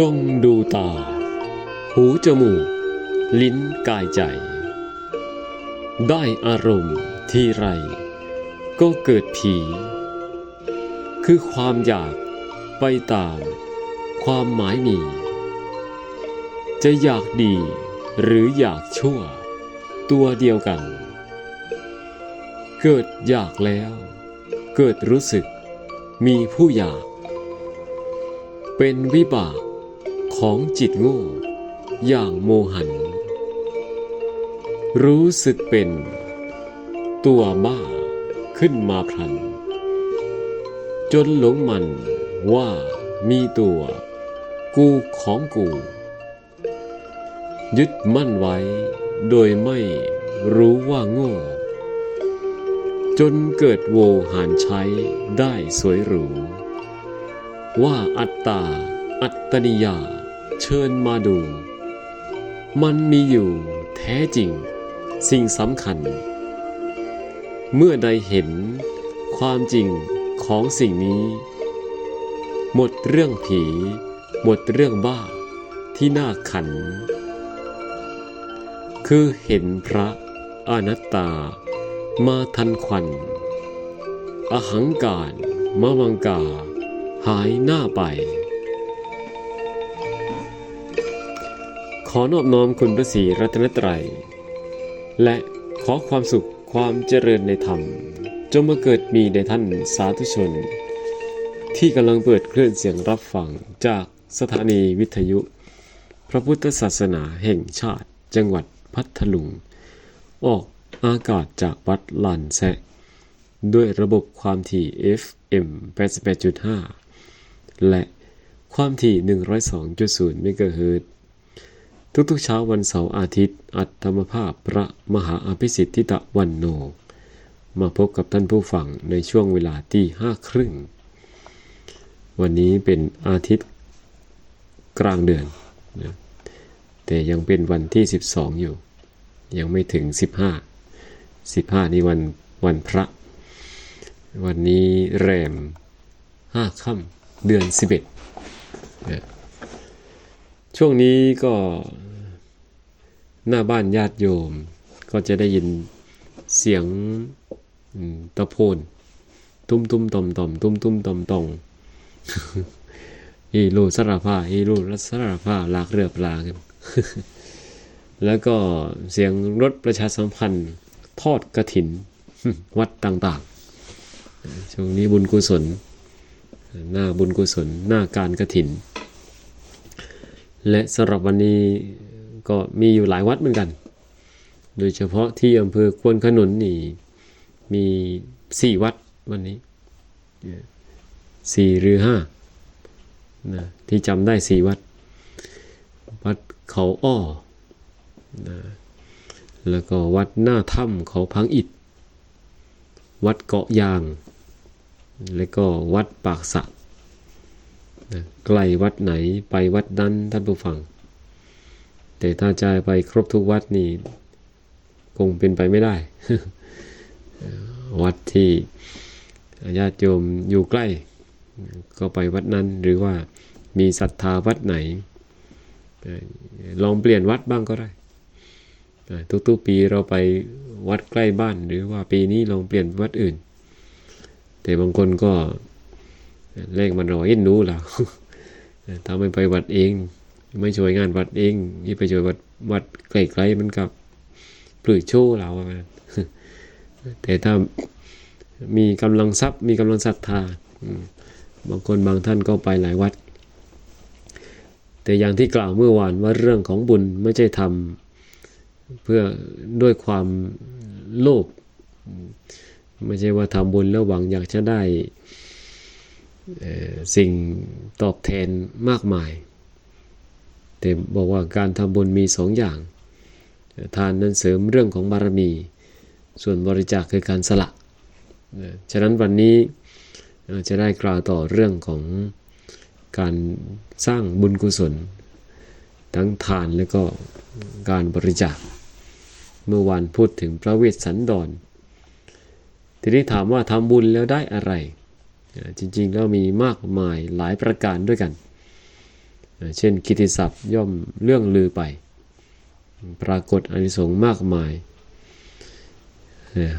จงดูตา หูจมูก ลิ้นกายใจ ได้อารมณ์ทีไร ก็เกิดผี คือความอยากไปตาม ความหมายมี จะอยากดีหรืออยากชั่ว ตัวเดียวกัน เกิดอยากแล้ว เกิดรู้สึกมีผู้อยาก เป็นวิบาก ของจิตโง่ อย่างโมหัน รู้สึกเป็น ตัวบ้าขึ้นมาพลัน จนหลงมันว่ามีตัว กูของกู ยึดมั่นไว้ โดยไม่รู้ว่าโง่ จนเกิดโวหารใช้ได้สวยหรูว่าอัตตา อัตตนิยา เชิญมาดู มันมีอยู่แท้จริง สิ่งสำคัญ เมื่อได้เห็นความจริงของสิ่งนี้ หมดเรื่องผี หมดเรื่องบ้าที่น่าขัน คือเห็นพระอนัตตามาทันควัน อหังการมะมังกา หายหน้าไป อนอบน้อมคุณพระศรีรัตนตรัย และขอความสุขความเจริญในธรรม จงมาเกิดมีในท่านสาธุชน ที่กำลังเปิดเคลื่อนเสียงรับฟังจากสถานีวิทยุ พระพุทธศาสนาแห่งชาติจังหวัดพัทลุง ออกอากาศจากวัดลานแซะ ด้วยระบบความถี่ FM 88.5 และความถี่ 102.0เมกะเฮิรตซ์ ทุกๆเช้าวันเสาร์อาทิตย์ อัตธรรมภาพพระมหาอภิสิทธิตะวันโน มาพบกับท่านผู้ฟังในช่วงเวลาที่ห้าครึ่ง วันนี้เป็นอาทิตย์กลางเดือนนะแต่ยังเป็นวันที่ 12 อยู่ ยังไม่ถึง 15 15 นี่วันวันพระ วันนี้แรม5ค่ำเดือน 11นะช่วงนี้ก็ หน้าบ้านญาติโยม ก็จะได้ยินเสียงตะโพนตุ้มตุ้มต่อมต่อมตุ้มตุ้มต่อมต่องฮีร่สารผ้าฮีร่รัสารผ้าลากเรือปลากันแล้วก็เสียงรถประชาสัมพันธ์ทอดกระถิน วัดต่างๆ ช่วงนี้บุญกุศล หน้าบุญกุศล หน้าการกระถิน และสำหรับวันนี้ ก็มีอยู่หลายวัดเหมือนกัน โดยเฉพาะที่อำเภอควนขนุนนี่มีสี่วัดวันนี้สี่หรือห้านะที่จำได้สี่วัด วัดเขาอ้อนะแล้วก็วัดหน้าถ้ำเขาพังอิด วัดเกาะยาง แล้วก็วัดปากสะนะใกล้วัดไหนไปวัดนั้นท่านผู้ฟัง แต่ถ้าจะไปครบทุกวัดนี่คงเป็นไปไม่ได้ วัดที่ญาติโยมอยู่ใกล้ ก็ไปวัดนั้นหรือว่ามีศรัทธาวัดไหน ลองเปลี่ยนวัดบ้างก็ได้ ทุกๆปีเราไปวัดใกล้บ้าน หรือว่าปีนี้ลองเปลี่ยนวัดอื่น แต่บางคนก็เลขมันรอเอ็นดูแล้วถ้าไม่ไปวัดเอง ไม่ช่วยงานวัดเองนี่ไปช่วยวัดวัดไกลๆมันกับปลื้โชว์เราอะแต่ถ้ามีกำลังทรัพย์มีกำลังศรัทธาบางคนบางท่านก็ไปหลายวัด แต่อย่างที่กล่าวเมื่อวานว่าเรื่องของบุญไม่ใช่ทำเพื่อด้วยความโลภไม่ใช่ว่าทำบุญแล้วหวังอยากจะได้สิ่งตอบแทนมากมาย แต่บอกว่าการทำบุญมีสองอย่าง ทานนั้นเสริมเรื่องของบารมี ส่วนบริจาคคือการสละฉะนั้นวันนี้จะได้กล่าวต่อเรื่องของการสร้างบุญกุศล ทั้งทานและก็การบริจาค เมื่อวานพูดถึงพระเวสสันดร ทีนี้ถามว่าทำบุญแล้วได้อะไร จริงๆแล้วมีมากมายหลายประการด้วยกัน เช่นกิติศัพท์ย่อมเรื่องลือไป ปรากฏอนิสงส์มากมาย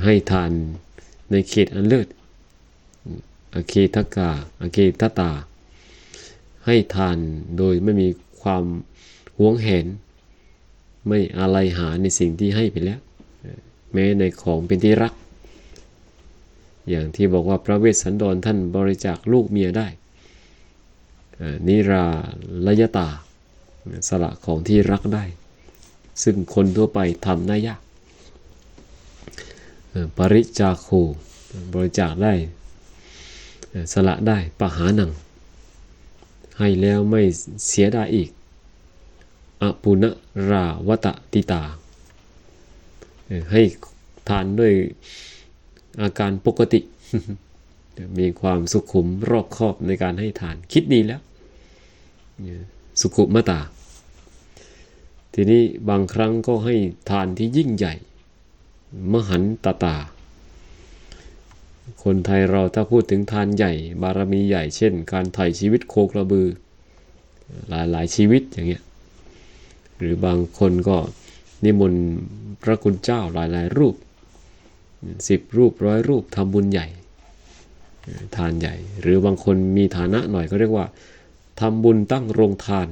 ให้ทานในเขตอันเลิศอเคทกาอเคทตา ให้ทานโดยไม่มีความหวงแหน ไม่อะไรหาในสิ่งที่ให้ไปแล้ว แม้ในของเป็นที่รัก อย่างที่บอกว่าพระเวสสันดรท่านบริจาคลูกเมียได้ นิราลยตา สละของที่รักได้ ซึ่งคนทั่วไปทำได้ยากปริจาโคบริจาคได้ สละได้ปหานัง ให้แล้วไม่เสียดายอีกอปุณราวตติตา ให้ทานด้วยอาการปกติ มีความสุขุมรอบคอบในการให้ทาน คิดดีแล้ว สุขุมตา ทีนี้บางครั้งก็ให้ทานที่ยิ่งใหญ่ มหันตตา คนไทยเราถ้าพูดถึงทานใหญ่ บารมีใหญ่ เช่น การไถ่ชีวิตโคกระบือ หลายหลายชีวิตอย่างเงี้ย หรือบางคนก็นิมนต์พระคุณเจ้าหลายหลายรูปสิบรูปร้อยรูปทำบุญใหญ่ ทานใหญ่ หรือบางคนมีฐานะหน่อยก็เรียกว่าทำบุญตั้งโรงทาน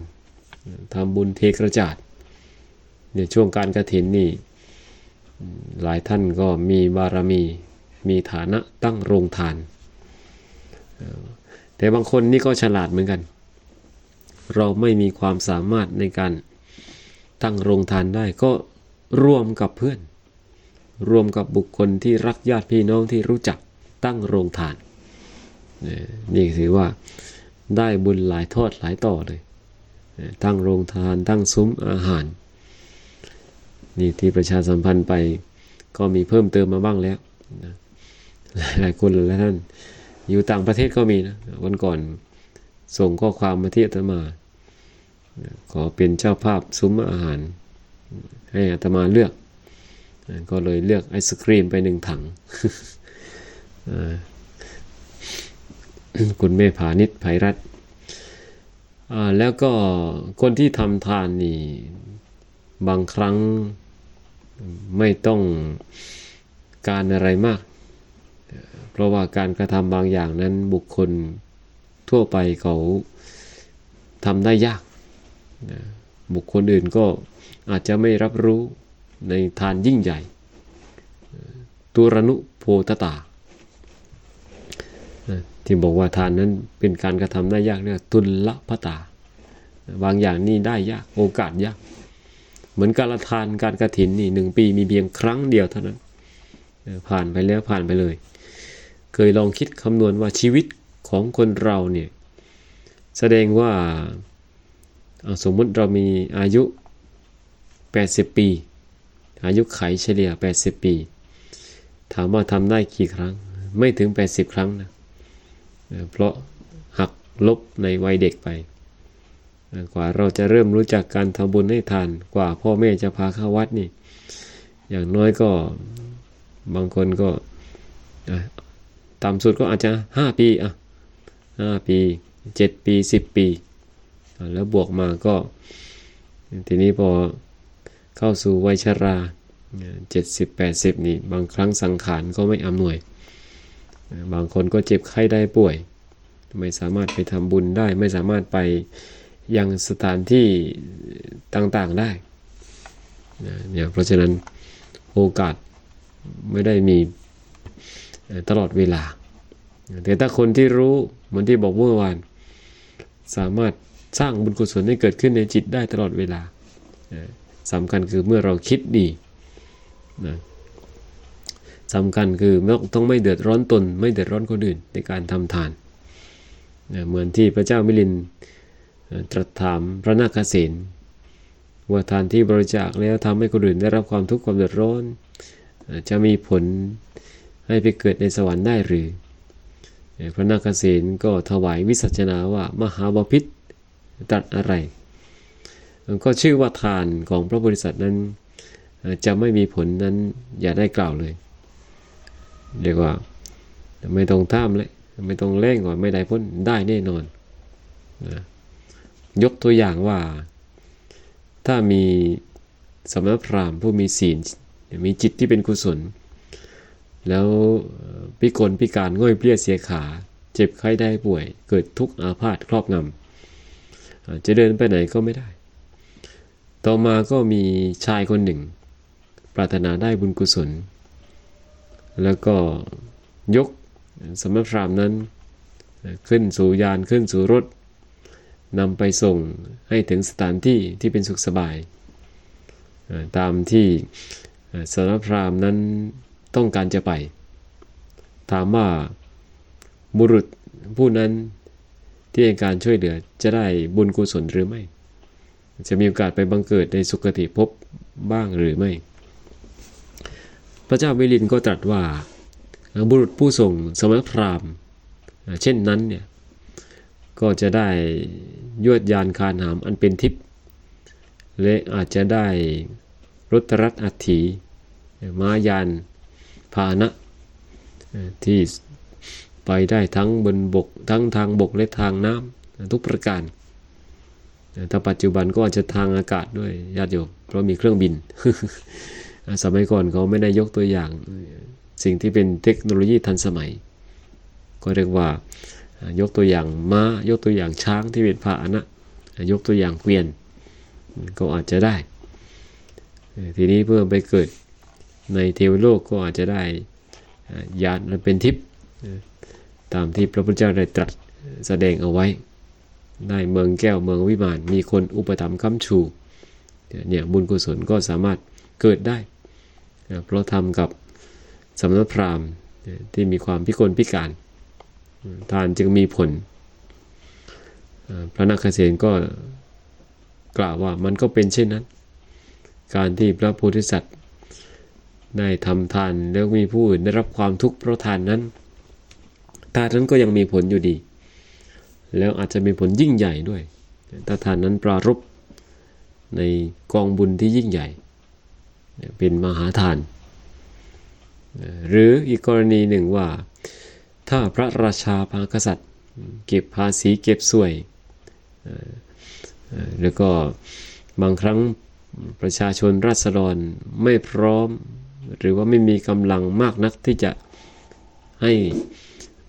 ทำบุญเทกระจาดในช่วงการกระถินนี่หลายท่านก็มีบารมีมีฐานะตั้งโรงทาน แต่บางคนนี่ก็ฉลาดเหมือนกัน เราไม่มีความสามารถในการตั้งโรงทานได้ก็ร่วมกับเพื่อน รวมกับบุคคลที่รักญาติพี่น้องที่รู้จักตั้งโรงทาน นี่ถือว่าได้บุญหลายทอดหลายต่อเลย ตั้งโรงทานตั้งซุ้มอาหาร นี่ที่ประชาสัมพันธ์ไปก็มีเพิ่มเติมมาบ้างแล้วนะหลายคนหลายท่าน อยู่ต่างประเทศก็มีนะวันก่อนส่งข้อความมาที่อาตมา ขอเป็นเจ้าภาพซุ้มอาหาร ให้อาตมาเลือก ก็เลยเลือกไอศครีมไปหนึ่งถัง คุณแม่ผานิชไพรัตน์แล้วก็คนที่ทำทานนี่บางครั้งไม่ต้องการอะไรมาก เพราะว่าการกระทำบางอย่างนั้นบุคคลทั่วไปเขาทำได้ยากนะบุคคลอื่นก็อาจจะไม่รับรู้ในทานยิ่งใหญ่ ตุรนุโพตตา ที่บอกว่าทานนั้นเป็นการกระทำได้ยากเรียกว่าตุลละพตา บางอย่างนี่ได้ยากโอกาสยากเหมือนการทานการกระถินนี่หนึ่งปีมีเพียงครั้งเดียวเท่านั้น ผ่านไปแล้วผ่านไปเลย เคยลองคิดคำนวณว่าชีวิตของคนเราเนี่ยแสดงว่าเอาสมมุติเรามีอายุ 80 ปี อายุไขเฉลี่ย 80 ปี ถามว่าทำได้กี่ครั้ง ไม่ถึง 80 ครั้งนะ เพราะหักลบในวัยเด็กไป กว่าเราจะเริ่มรู้จักการทำบุญให้ทาน กว่าพ่อแม่จะพาเข้าวัดนี่ อย่างน้อยก็บางคนก็ต่ำสุดก็อาจจะ 5 ปีอะ5ปี 7 ปี 10 ปี แล้วบวกมาก็ ทีนี้พอเข้าสู่วัยชราเจ็ดสิบแปดสิบนี่ บางครั้งสังขารก็ไม่อำนวย บางคนก็เจ็บไข้ได้ป่วย ไม่สามารถไปทำบุญได้ ไม่สามารถไปยังสถานที่ต่างๆได้เนี่ยเพราะฉะนั้นโอกาสไม่ได้มีตลอดเวลา แต่ถ้าคนที่รู้เหมือนที่บอกเมื่อวาน สามารถสร้างบุญกุศลให้เกิดขึ้นในจิตได้ตลอดเวลาสำคัญคือเมื่อเราคิดดีนะ สำคัญคือต้องไม่เดือดร้อนตน ไม่เดือดร้อนคนอื่นในการทำทานเหมือนที่พระเจ้ามิลินตรัสถามพระนาคเษนว่าทานที่บริจาคแล้วทำให้คนอื่นได้รับความทุกข์ความเดือดร้อน จะมีผลให้ไปเกิดในสวรรค์ได้หรือ พระนาคเษนก็ถวายวิสัชนาว่ามหาบพิษตรัสอะไร ก็ชื่อว่าทานของพระบริษัทนั้นจะไม่มีผลนั้นอย่าได้กล่าวเลย เรียกว่า ไม่ต้องท่ามเลยไม่ต้องเร่งก่อนไม่ได้พ้นได้แน่นอนนะยกตัวอย่างว่า ถ้ามีสมณพราหมณ์ผู้มีศีลมีจิตที่เป็นกุศล แล้วพิกลพิการง่อยเปลี้ยเสียขา เจ็บไข้ได้ป่วย เกิดทุกข์อาพาธครอบงำจะเดินไปไหนก็ไม่ได้ ต่อมาก็มีชายคนหนึ่ง ปรารถนาได้บุญกุศล แล้วก็ยกสมณพราหมณ์นั้นขึ้นสู่ยานขึ้นสู่รถนำไปส่งให้ถึงสถานที่ที่เป็นสุขสบาย ตามที่สมณพราหมณ์นั้นต้องการจะไป ถามว่าบุรุษผู้นั้นที่ให้การช่วยเหลือจะได้บุญกุศลหรือไม่ จะมีโอกาสไปบังเกิดในสุคติภพบ้างหรือไม่ พระเจ้ามิลินก็ตรัสว่า บุรุษผู้ส่งสมณพราหมณ์ เช่นนั้นเนี่ยก็จะได้ยวดยานคานหามอันเป็นทิพย์และอาจจะได้รถรัตอัฐถีม้ายานพาหนะที่ไปได้ทั้งบนบก ทั้งทางบกและทางน้ำทุกประการเอ่อถ้าปัจจุบันก็อาจจะทางอากาศด้วยญาติโยมเพราะมีเครื่องบิน สมัยก่อนเขาไม่ได้ยกตัวอย่าง สิ่งที่เป็นเทคโนโลยีทันสมัย ก็เรียกว่ายกตัวอย่างม้ายกตัวอย่างช้างที่เป็นพาหนะยกตัวอย่างเกวียนก็อาจจะได้ ทีนี้เพื่อไปเกิดในเทวโลกก็อาจจะได้อ่ายานเป็นทิพย์ตามที่พระพุทธเจ้าได้ตรัสแสดงเอาไว้ ได้เมืองแก้วเมืองวิมานมีคนอุปถัมภ์ค้ำชูเนี่ยบุญกุศลก็สามารถเกิดได้ เอ่อเพราะทำกับสำนักพราหมณ์ที่มีความพิกลพิการทานจึงมีผล พระนักเกษตก็กล่าวว่ามันก็เป็นเช่นนั้น การที่พระโพธิสัตว์ได้ทำทานแล้วมีผู้อื่นได้รับความทุกข์เพราะทานนั้นทานนั้นก็ยังมีผลอยู่ดี แล้วอาจจะมีผลยิ่งใหญ่ด้วยถ้าทานนั้นปรารบในกองบุญที่ยิ่งใหญ่ เป็นมหาทาน หรืออีกกรณีหนึ่งว่า ถ้าพระราชาพากษัตริย์เก็บภาษีเก็บสวย แล้วก็บางครั้งประชาชนราษฎรไม่พร้อม หรือว่าไม่มีกำลังมากนักที่จะให้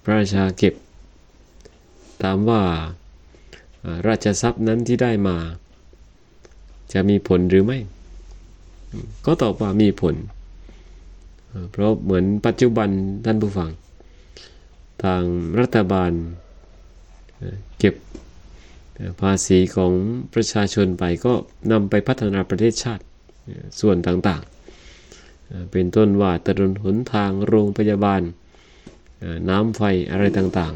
พระราชาเก็บถามว่าราชทรัพย์นั้นที่ได้มา จะมีผลหรือไม่ ก็ตอบว่ามีผล เพราะเหมือนปัจจุบันท่านผู้ฟัง ทางรัฐบาลเก็บภาษีของประชาชนไปก็นำไปพัฒนาประเทศชาติส่วนต่างๆ เป็นต้นว่าถนนหนทางโรงพยาบาล น้ำไฟอะไรต่าง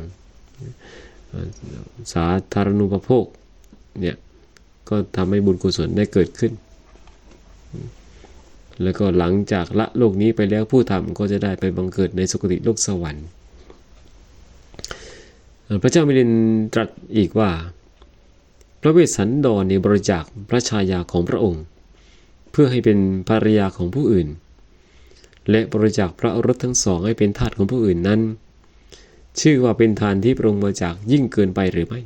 ๆ สาธารณูปโภคเนี่ยก็ทำให้บุญกุศลได้เกิดขึ้น แล้วก็หลังจากละโลกนี้ไปแล้วผู้ทำก็จะได้ไปบังเกิดในสุคติโลกสวรรค์ พระเจ้ามิลินตรัสอีกว่า พระเวสสันดรในบริจาคพระชายาของพระองค์ เพื่อให้เป็นภรรยาของผู้อื่น และบริจาคพระรสทั้งสองให้เป็นทาสของผู้อื่นนั้น ชื่อว่าเป็นทานที่พระองค์บริจาคยิ่งเกินไปหรือไม่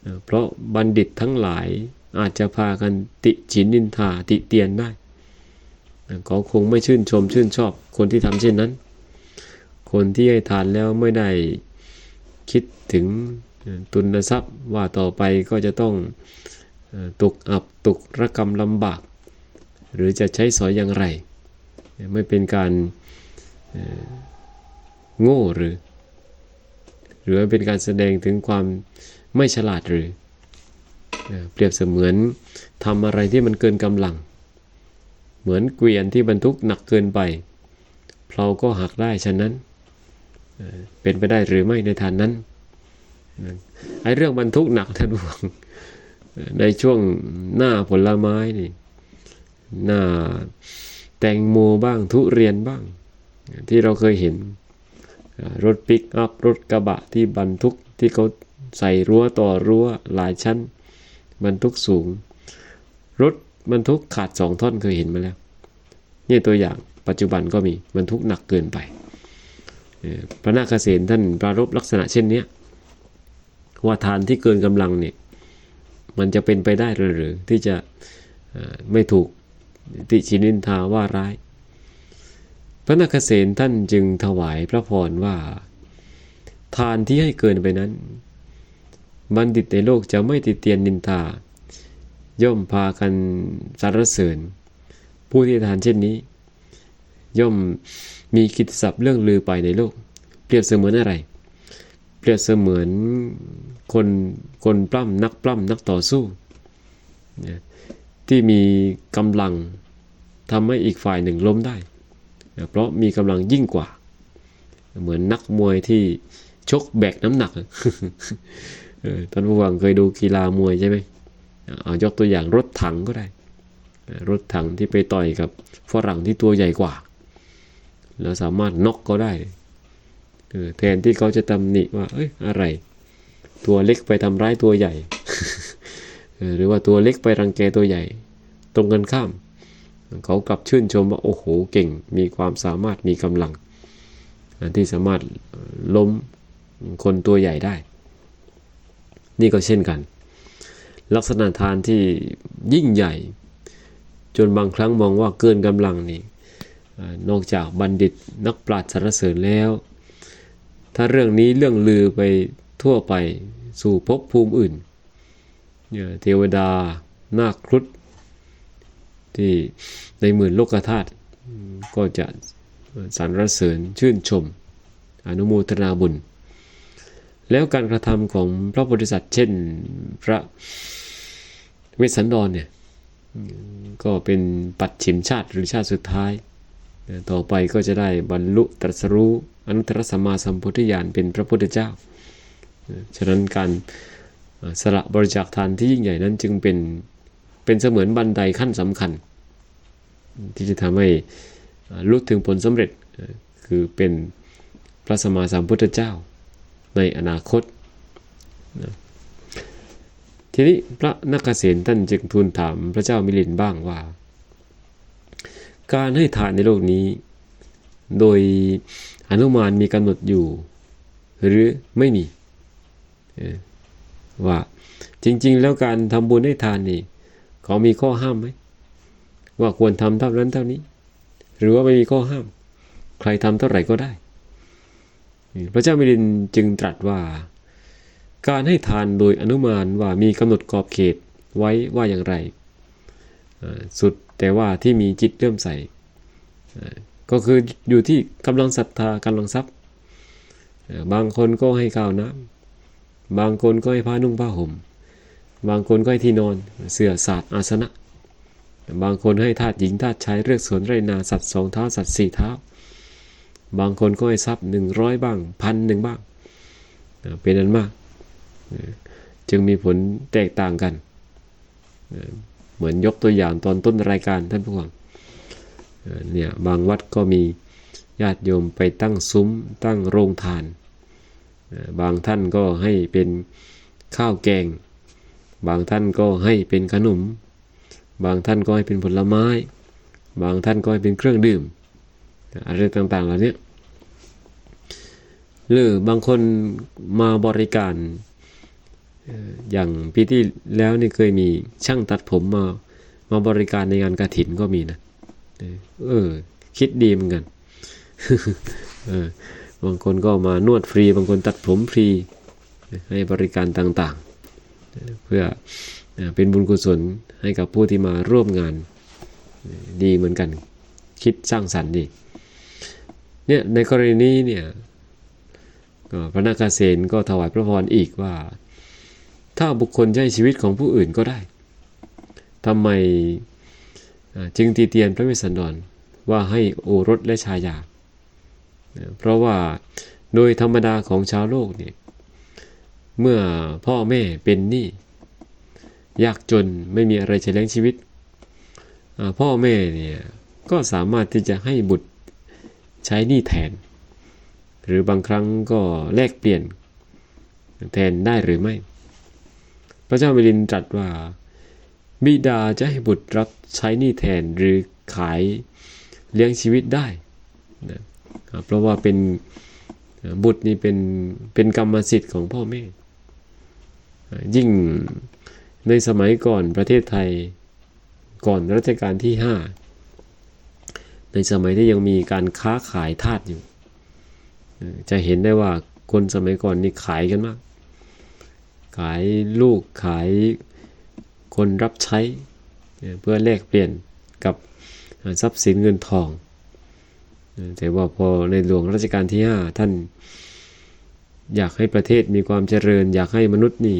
เอ่อเพราะบัณฑิตทั้งหลายอาจจะพากันติฉินนินทาติเตียนได้ เอ่อก็คงไม่ชื่นชมชื่นชอบคนที่ทำเช่นนั้น คนที่ให้ทานแล้วไม่ได้คิดถึงตุนทรัพย์ว่าต่อไปก็จะต้องตกอับตกระกรรมลำบาก หรือจะใช้สอยอย่างไร ไม่เป็นการโง่หรือ หรือเป็นการแสดงถึงความไม่ฉลาดหรือ เปรียบเสมือนทำอะไรที่มันเกินกำลัง เหมือนเกวียนที่บรรทุกหนักเกินไปเพลาก็หักได้ฉะนั้น เป็นไปได้หรือไม่ในทานนั้นไอ้เรื่องบรรทุกหนักท่านผู้ฟังในช่วงหน้าผลไม้นี่หน้าแตงโมบ้างทุเรียนบ้าง ที่เราเคยเห็นรถปิกอัพรถกระบะที่บรรทุกที่เขาใส่รั้วต่อรั้วหลายชั้น บรรทุกสูง รถ บรรทุกขาดสองท่อนเคยเห็นมาแล้วนี่ตัวอย่างปัจจุบันก็มีบรรทุกหนักเกินไปพระนาคเษนท่านปรารบลักษณะเช่นเนี้ว่าทานที่เกินกำลังเนี่ยมันจะเป็นไปได้หรือ ที่จะไม่ถูกติชินินทาว่าร้าย พระนักเษนท่านจึงถวายพระพรว่า ทานที่ให้เกินไปนั้น บัณฑิตในโลกจะไม่ติเตียนนินทา ย่อมพากันสรรเสริญ ผู้ที่ทานเช่นนี้ ย่อมมีกิตศัพท์เรื่องลือไปในโลก เปรียบเสมือนอะไร เปรียบเสมือนคนคนปล้ำนักปล้ำนักต่อสู้ที่มีกำลังทำให้อีกฝ่ายหนึ่งล้มได้เพราะมีกำลังยิ่งกว่า เหมือนนักมวยที่ชกแบกน้ำหนักท่านผู้ฟังเคยดูกีฬามวยใช่ไหม เอายกตัวอย่างรถถังก็ได้ รถถังที่ไปต่อยกับฝรั่งที่ตัวใหญ่กว่า แล้วสามารถน็อกก็ได้แทนที่เขาจะตำหนิว่า เอ้ยอะไร ตัวเล็กไปทำร้ายตัวใหญ่ หรือว่าตัวเล็กไปรังแกตัวใหญ่ ตรงกันข้าม เขากลับชื่นชมว่าโอ้โหเก่ง มีความสามารถมีกำลัง ที่สามารถล้มคนตัวใหญ่ได้ นี่ก็เช่นกัน ลักษณะทานที่ยิ่งใหญ่ จนบางครั้งมองว่าเกินกำลังนี่นอกจากบัณฑิตนักปราชญ์สรรเสริญแล้ว ถ้าเรื่องนี้เรื่องลือไปทั่วไปสู่ภพภูมิอื่นเทวดานาคครุฑที่ในหมื่นโลกธาตุก็จะสรรเสริญชื่นชม อนุโมทนาบุญ แล้วการกระทำของพระโพธิสัตว์เช่นพระเวสสันดรเนี่ยก็เป็นปัดฉิมชาติหรือชาติสุดท้าย ต่อไปก็จะได้บรรลุตรัสรู้อนุตตรสัมมาสัมพุทธญาณเป็นพระพุทธเจ้า ฉะนั้นการสละบริจาคทานที่ยิ่งใหญ่นั้นจึงเป็นเป็นเสมือนบันไดขั้นสำคัญ ที่จะทำให้ลุถึงผลสำเร็จคือเป็นพระสมมาสัมพุทธเจ้า ในอนาคตทีนี้พระนักเกษตท่านจึงทูลถามพระเจ้ามิลินบ้างว่า การให้ทานในโลกนี้ โดยอนุมานมีกำหนดอยู่ หรือไม่มีว่าจริง ๆ แล้วการทำบุญให้ทานนี่เขามีข้อห้ามไหมว่าควรทำเท่านั้นเท่านี้ หรือว่าไม่มีข้อห้าม ใครทำเท่าไหร่ก็ได้ พระเจ้ามิลินจึงตรัสว่า การให้ทานโดยอนุมานว่ามีกำหนดกรอบเขตไว้ว่าอย่างไร สุดแต่ว่าที่มีจิตเริ่มใส่ ก็คืออยู่ที่กำลังศรัทธากำลังทรัพย์ บางคนก็ให้ข้าวน้ำบางคนก็ให้ผ้านุ่งผ้าห่ม บางคนก็ให้ที่นอนเสื่อศาสตร์อาสนะ บางคนให้ทาสหญิงทาสชายเลือกสวนไรนาสัตว์สองเท้าสัตว์สี่เท้า บางคนก็ให้ทรัพย์หนึ่งร้อยบ้างพันหนึ่งบ้างเป็นนั้นมาก จึงมีผลแตกต่างกัน เหมือนยกตัวอย่างตอนต้นรายการท่านผู้ฟังเนี่ยบางวัดก็มีญาติโยมไปตั้งซุ้มตั้งโรงทาน บางท่านก็ให้เป็นข้าวแกง บางท่านก็ให้เป็นขนม บางท่านก็ให้เป็นผลไม้ บางท่านก็ให้เป็นเครื่องดื่ม อะไรต่างๆเหล่านี้หรือบางคนมาบริการอย่างปีที่แล้วนี่เคยมีช่างตัดผมมามาบริการในงานกระถินก็มีนะเออ คิดดีเหมือนกันบางคนก็มานวดฟรี บางคนตัดผมฟรี ให้บริการต่างๆ เพื่อเป็นบุญกุศลให้กับผู้ที่มาร่วมงานดีเหมือนกัน คิดสร้างสรรค์ดี เนี่ยในกรณีนี้เนี่ยพระนาคเษนก็ถวายพระพรอีกว่า ถ้าบุคคลใช้ชีวิตของผู้อื่นก็ได้ทำไมจึงตีเตียนพระวิสันดรว่าให้โอรสและชายา เพราะว่าโดยธรรมดาของชาวโลกเนี่ยเมื่อพ่อแม่เป็นหนี้ยากจนไม่มีอะไรจะเลี้ยงชีวิต พ่อแม่เนี่ยก็สามารถที่จะให้บุตร ใช้หนี้แทน หรือบางครั้งก็แลกเปลี่ยน แทนได้หรือไม่ พระเจ้ามิลินตรัสว่า บิดาจะให้บุตรรับใช้หนี้แทนหรือขายเลี้ยงชีวิตได้นะเพราะว่าเป็นบุตรนี่เป็นเป็นกรรมสิทธิ์ของพ่อแม่ ยิ่งในสมัยก่อนประเทศไทยก่อนรัชกาลที่ห้า ในสมัยที่ยังมีการค้าขายทาสอยู่ จะเห็นได้ว่าคนสมัยก่อนนี่ขายกันมาก ขายลูกขายคนรับใช้ เพื่อแลกเปลี่ยนกับทรัพย์สินเงินทอง แต่ว่าพอในหลวงรัชกาลที่ 5 ท่านอยากให้ประเทศมีความเจริญ อยากให้มนุษย์นี่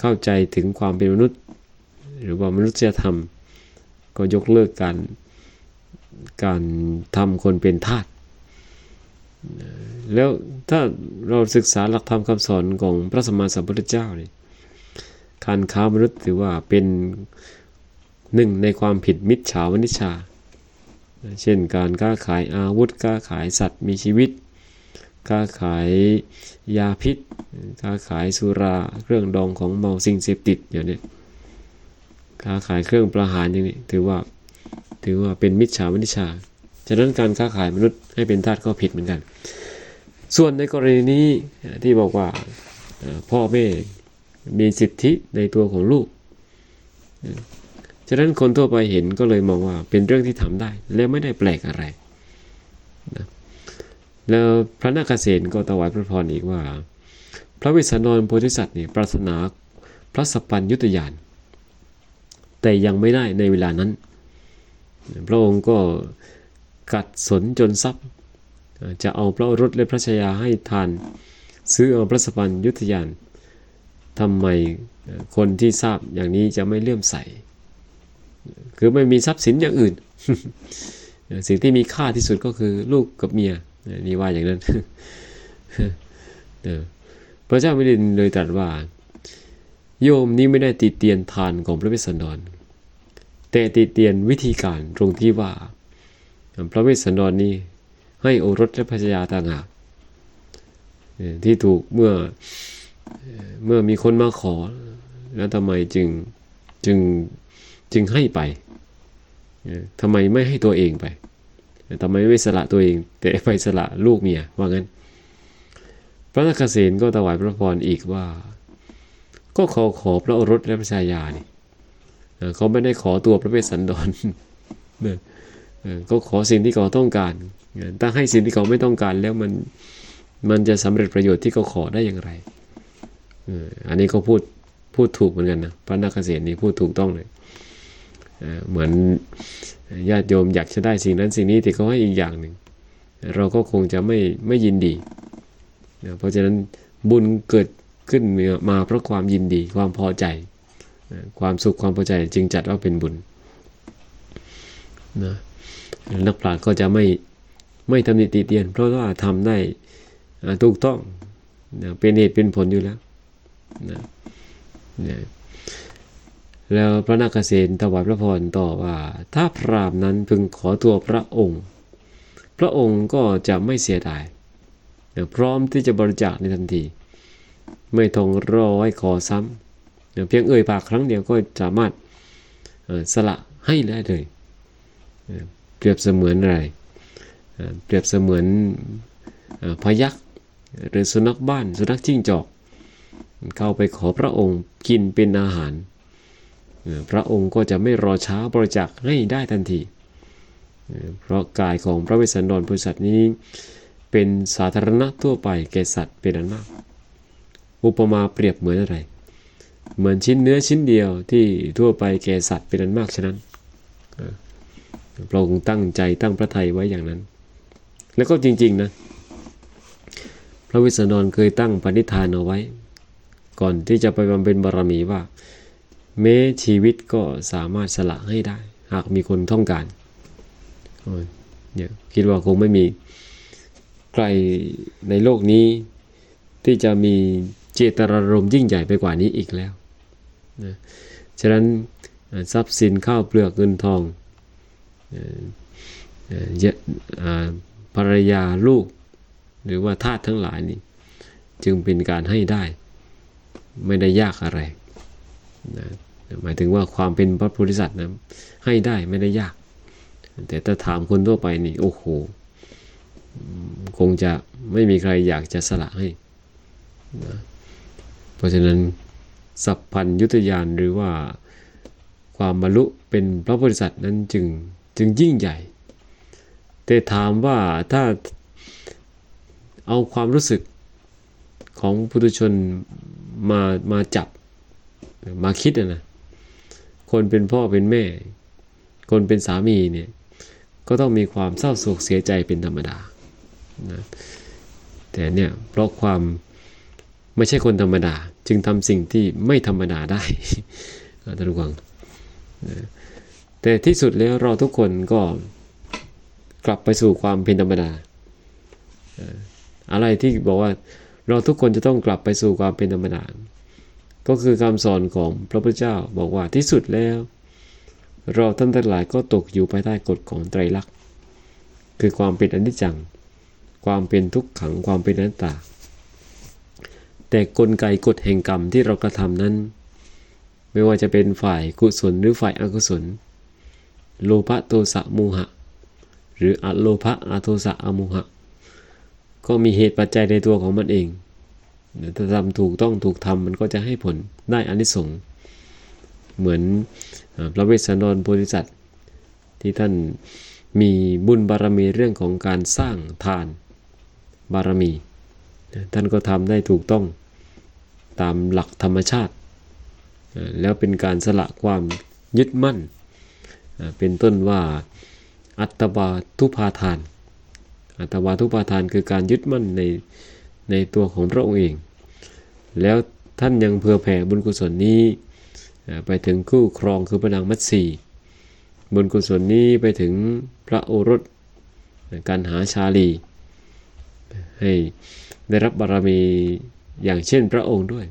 เข้าใจถึงความเป็นมนุษย์ หรือว่ามนุษยธรรม ก็ยกเลิกการ การทำคนเป็นทาสแล้วถ้าเราศึกษาหลักธรรมคำสอนของพระสัมมาสัมพุทธเจ้าเนี่ยการค้ามนุษย์ถือว่าเป็นหนึ่งในความผิดมิจฉาวนิชชา เช่นการค้าขายอาวุธค้าขายสัตว์มีชีวิต ค้าขายยาพิษ ค้าขายสุราเครื่องดองของเมาสิ่งเสพติดอย่างนี้ค้าขายเครื่องประหารอย่างนี้ถือว่า ถือว่าเป็นมิจฉาวิชชา ฉะนั้นการค้าขายมนุษย์ให้เป็นทาสก็ผิดเหมือนกัน ส่วนในกรณีนี้ที่บอกว่าพ่อแม่มีสิทธิในตัวของลูก ฉะนั้นคนทั่วไปเห็นก็เลยมองว่าเป็นเรื่องที่ทำได้ และไม่ได้แปลกอะไรนะแล้วพระนาคเษนก็ถวายพระพรอีกว่า พระวิษณุโพธิสัตว์นี่ปรารถนาพระสัพพัญยุตยานแต่ยังไม่ได้ในเวลานั้น พระองค์ก็กัดสนจนทรัพย์ จะเอาพระรสและพระชายาให้ทาน ซื้อเอาพระสัพพัญยุตยานทำไมคนที่ทราบอย่างนี้จะไม่เลื่อมใส คือไม่มีทรัพย์สินอย่างอื่น สิ่งที่มีค่าที่สุดก็คือลูกกับเมียนี่ว่าอย่างนั้นพระเจ้าไม่ดินเลยตรัสว่า โยมนี้ไม่ได้ติเตียนทานของพระเวสสันดร แต่ติเตียนวิธีการตรงที่ว่า พระเวสสันดรนี้ให้โอรสและพระชยาต่างหากที่ถูกเมื่อเมื่อมีคนมาขอ แล้วทำไมจึงจึงจึงให้ไปทำไมไม่ให้ตัวเองไปทำไมไม่สละตัวเอง แต่ไปสละลูกเมียว่างั้น พระนครเกษก็ถวายพระพรอีกว่า ก็ขอขอพระโอรสและพระชายานี่ เขาไม่ได้ขอตัวพระเวสสันดรเนี่ยเออก็ขอสิ่งที่เขาต้องการเอ่อถ้าให้สิ่งที่เขาไม่ต้องการแล้วมันมันจะสำเร็จประโยชน์ที่เขาขอได้อย่างไรอันนี้เขาพูดพูดถูกเหมือนกันนะพระนักเกษตรนี่พูดถูกต้องเลยเออเหมือนญาติโยมอยากจะได้สิ่งนั้นสิ่งนี้แต่เขาให้อีกอย่างหนึ่งเราก็คงจะไม่ไม่ยินดีนะเพราะฉะนั้นบุญเกิดขึ้นมาเพราะความยินดีความพอใจ ความสุขความพอใจจึงจัดว่าเป็นบุญนะนักปราชญ์ก็จะไม่ไม่ตำนิติเตียน เพราะว่าทำได้ถูกต้องนะเป็นเหตุเป็นผลอยู่แล้วนะนะแล้วพระนาคเษนถวายพระพรต่อว่า ถ้าพรามนั้นพึงขอตัวพระองค์ พระองค์ก็จะไม่เสียดายนะพร้อมที่จะบริจาคในทันที ไม่ต้องรอให้ขอซ้ำ เพียงเอ่ยปากครั้งเดียวก็สามารถสละให้ได้เลยเปรียบเสมือนอะไรเปรียบเสมือนอพยักษ์หรือสุนัขบ้านสุนัขจิ้งจอก เข้าไปขอพระองค์กินเป็นอาหาร พระองค์ก็จะไม่รอช้าบริจาคให้ได้ทันทีเอ่อเพราะกายของพระเวสสันดรบริษัทนี้เป็นสาธารณะทั่วไปแก่สัตว์เป็นอันมาก อุปมาเปรียบเหมือนอะไร เหมือนชิ้นเนื้อชิ้นเดียวที่ทั่วไปแก่สัตว์เป็นอันมากฉะนั้นพระองค์ตั้งใจตั้งพระทัยไว้อย่างนั้น แล้วก็จริง ๆ นะ พระวิษณุเคยตั้งปณิธานเอาไว้ ก่อนที่จะไปบำเพ็ญบารมีว่า แม้ชีวิตก็สามารถสละให้ได้ หากมีคนต้องการเนี่ยคิดว่าคงไม่มีใครในโลกนี้ที่จะมีเจตนารมณ์ยิ่งใหญ่ไปกว่านี้อีกแล้ว นะฉะนั้นทรัพย์สินข้าวเปลือกเงินทองเอ่อเอ่อเยอะอ่าภรรยาลูก หรือว่าทาสทั้งหลายนี่จึงเป็นการให้ได้ ไม่ได้ยากอะไรนะหมายถึงว่าความเป็นพระโพธิสัตว์นะให้ได้ไม่ได้ยาก แต่ถ้าถามคนทั่วไปนี่โอ้โหคงจะไม่มีใครอยากจะสละให้นะเพราะฉะนั้น สัพพัญยุตยานหรือว่าความบรรลุเป็นพระโพธิสัตว์นั้นจึงจึงยิ่งใหญ่ แต่ถามว่าถ้าเอาความรู้สึกของปุถุชนมามาจับมาคิดนะคนเป็นพ่อเป็นแม่ คนเป็นสามีเนี่ยก็ต้องมีความเศร้าโศกเสียใจเป็นธรรมดานะแต่เนี่ยเพราะความไม่ใช่คนธรรมดา จึงทำสิ่งที่ไม่ธรรมดาได้ท่านผู้ฟังแต่ที่สุดแล้วเราทุกคนก็กลับไปสู่ความเป็นธรรมดาเอ่ออะไรที่บอกว่าเราทุกคนจะต้องกลับไปสู่ความเป็นธรรมดา ก็คือคำสอนของพระพุทธเจ้าบอกว่าที่สุดแล้ว เราท่านทั้งหลายก็ตกอยู่ภายใต้กฎของไตรลักษณ์ คือความเป็นอนิจจัง ความเป็นทุกขัง ความเป็นอนัตตา แต่กลไกกฎแห่งกรรมที่เรากระทำนั้น ไม่ว่าจะเป็นฝ่ายกุศลหรือฝ่ายอกุศล โลภะโทสะโมหะ หรืออโลภะอโทสะอโมหะ ก็มีเหตุปัจจัยในตัวของมันเองถ้าทำถูกต้องถูกทำมันก็จะให้ผลได้อานิสงส์เหมือนพระเวสสันดรโพธิสัตว์ที่ท่านมีบุญบารมีเรื่องของการสร้างทานบารมี ท่านก็ทำได้ถูกต้องตามหลักธรรมชาติ แล้วเป็นการสละความยึดมั่น เป็นต้นว่าอัตวาทุพาทาน อัตวาทุพาทานคือการยึดมั่นในในตัวของพระองค์เอง แล้วท่านยังเผื่อแผ่บุญกุศลนี้ไปถึงคู่ครองคือพระนางมัตสีบุญกุศลนี้ไปถึงพระโอรสการหาชาลีให้ ได้รับบารมีอย่างเช่นพระองค์ด้วย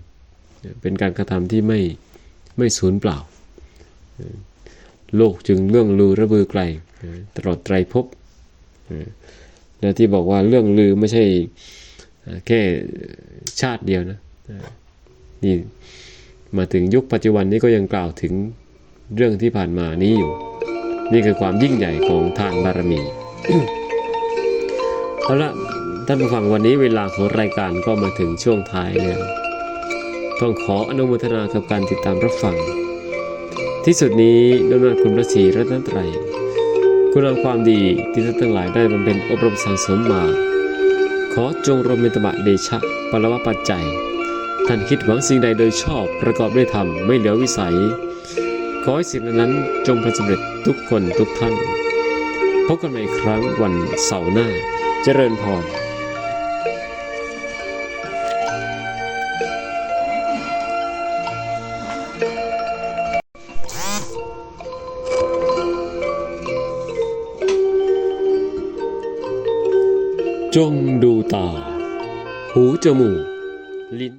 เป็นการกระทำที่ไม่ไม่สูญเปล่า โลกจึงเรื่องลือระบือไกลตลอดไตรภพแล้วที่บอกว่าเรื่องลือไม่ใช่แค่ชาติเดียวนะนี่มาถึงยุคปัจจุบันนี้ก็ยังกล่าวถึงเรื่องที่ผ่านมานี้อยู่ นี่คือความยิ่งใหญ่ของทานบารมีเอาละ ท่านผู้ฟังวันนี้เวลาของรายการก็มาถึงช่วงท้ายแล้ว ต้องขออนุโมทนากับการติดตามรับฟัง ที่สุดนี้ด้วยนคุณพระศรีรัตนตรัยคุณงามความดีที่ท่านทั้งหลายได้บำเพ็ญอบรมสั่งสมมา ขอจงรมเป็นตบะเดชะปรวปัจจัย ท่านคิดหวังสิ่งใดโดยชอบประกอบด้วยธรรมไม่เหลือวิสัย ขอให้สิ่งนั้นจงประสำเร็จทุกคนทุกท่าน พบกันใหม่ครั้งวันเสาร์หน้า เจริญพร จงดูตา หูจมูก ลิ้น